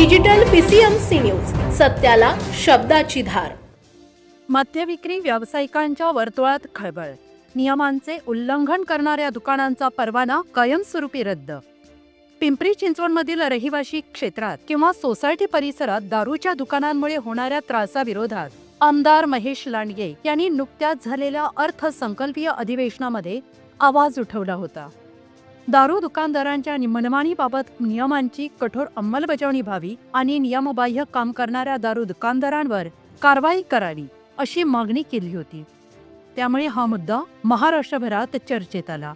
Digital PCMC news सत्याला शब्दाची धार. मद्यविक्री व्यावसायिकांच्या वर्तुळात खळबळ. नियमांचे उल्लंघन करणाऱ्या दुकानांचा परवाना कायमस्वरूपी रद्द. पिंपरी चिंचवडमधील रहिवाशी क्षेत्रात किंवा सोसायटी परिसरात दारूच्या दुकानांमुळे होणाऱ्या त्रासाविरोधात आमदार महेश लांडगे यांनी नुकत्याच झालेल्या अर्थसंकल्पीय अधिवेशनामध्ये आवाज उठवला होता. दारू दुकानदारांच्या मनमानीबाबत नियमांची कठोर अंमलबजावणी व्हावी आणि नियमबाह्य काम करणाऱ्या दारू दुकानदारांवर कारवाई करावी अशी मागणी केली होती. त्यामुळे हा मुद्दा महाराष्ट्रभरात चर्चेत आला.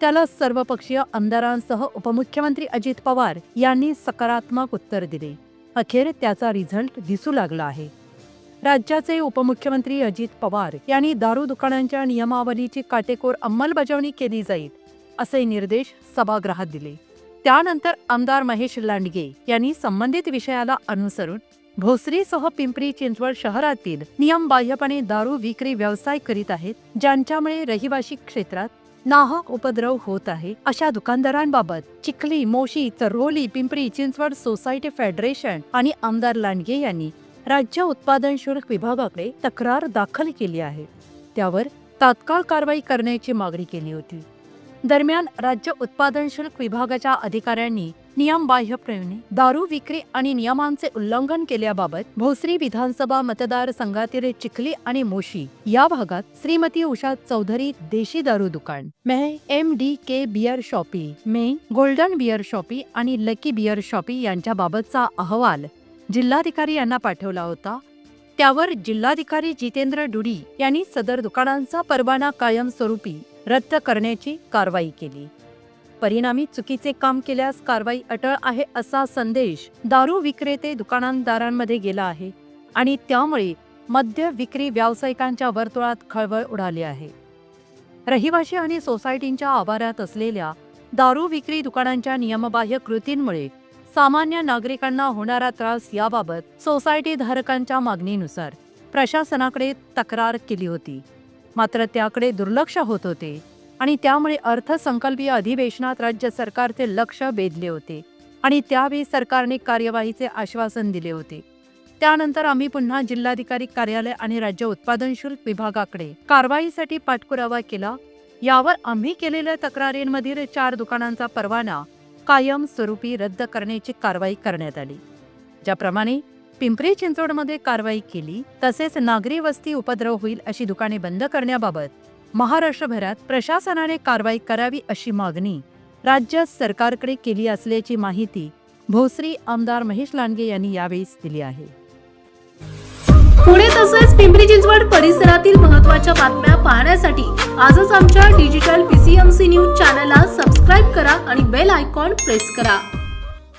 त्याला सर्वपक्षीय आमदारांसह उपमुख्यमंत्री अजित पवार यांनी सकारात्मक उत्तर दिले. अखेर त्याचा रिझल्ट दिसू लागला आहे. राज्याचे उपमुख्यमंत्री अजित पवार यांनी दारू दुकानांच्या नियमावलीची काटेकोर अंमलबजावणी केली जाईल असे निर्देश सभागृहात दिले. त्यानंतर आमदार महेश लांडगे यांनी संबंधित विषयाला अनुसरून भोसरीसह पिंपरी चिंचवड शहरातील नियमबाह्यपणे दारू विक्री व्यवसाय करीत आहेत ज्यांच्यामुळे रहिवासी क्षेत्रात नाहक उपद्रव होत आहे अशा दुकानदारांबाबत चिखली मोशी चरोली पिंपरी चिंचवड सोसायटी फेडरेशन आणि आमदार लांडगे यांनी राज्य उत्पादन शुल्क विभागाकडे तक्रार दाखल केली आहे. त्यावर तात्काळ कारवाई करण्याची मागणी केली होती. दरम्यान राज्य उत्पादन शुल्क विभागाच्या अधिकाऱ्यांनी नियमबाह्यपणे दारू विक्री आणि नियमांचे उल्लंघन केल्याबाबत भोसरी विधानसभा मतदारसंघातील चिखली आणि मोशी या भागात श्रीमती उषा चौधरी देशी दारू दुकान मे M D K beer shoppe मे गोल्डन बियर शॉपी आणि लकी बियर शॉपी यांच्याबाबतचा अहवाल जिल्हाधिकारी यांना पाठवला होता. त्यावर जिल्हाधिकारी जितेंद्र डुडी यांनी सदर दुकानांचा परवाना कायमस्वरूपी रद्द करण्याची कारवाई केली. परिणामी चुकीचे काम केल्यास कारवाई अटळ आहे असा संदेश दारू विक्रेते दुकानदारांमध्ये गेला आहे आणि त्यामुळे मद्य विक्री व्यावसायिकांच्या वर्तुळात खळबळ उडाली आहे. रहिवाशी आणि सोसायटींच्या आवारात असलेल्या दारू विक्री दुकानांच्या नियमबाह्य कृतींमुळे सामान्य नागरिकांना होणारा त्रास याबाबत सोसायटी धारकांच्या मागणीनुसार प्रशासनाकडे तक्रार केली होती. मात्र त्याकडे दुर्लक्ष होत होते आणि त्यामुळे अर्थसंकल्पीय अधिवेशनात राज्य सरकारचे लक्ष वेधले होते आणि त्यावेळी सरकारने कार्यवाहीचे आश्वासन दिले होते. त्यानंतर आम्ही पुन्हा जिल्हाधिकारी कार्यालय आणि राज्य उत्पादन शुल्क विभागाकडे कारवाईसाठी पाठपुरावा केला. यावर आम्ही केलेल्या तक्रारींमधील चार दुकानांचा परवाना कायम स्वरूपी रद्द करण्याची कारवाई करण्यात आली. ज्याप्रमाणे पिंपरी चिंचवडमध्ये कारवाई केली तसेच नागरी वस्ती उपद्रव होईल अशी दुकाने बंद करण्याबाबत महाराष्ट्रभरात प्रशासनाने कारवाई करावी अशी मागणी राज्य सरकारकडे केली असल्याची माहिती भोसरी आमदार महेश लांडगे यांनी यावेळी दिली आहे. पुणे तसेच पिंपरी चिंचवड परिसरातील महत्त्वाच्या बातम्या पाहण्यासाठी आजच आमच्या डिजिटल पीसीएमसी न्यूज चॅनलला सबस्क्राईब करा आणि बेल आयकॉन प्रेस करा.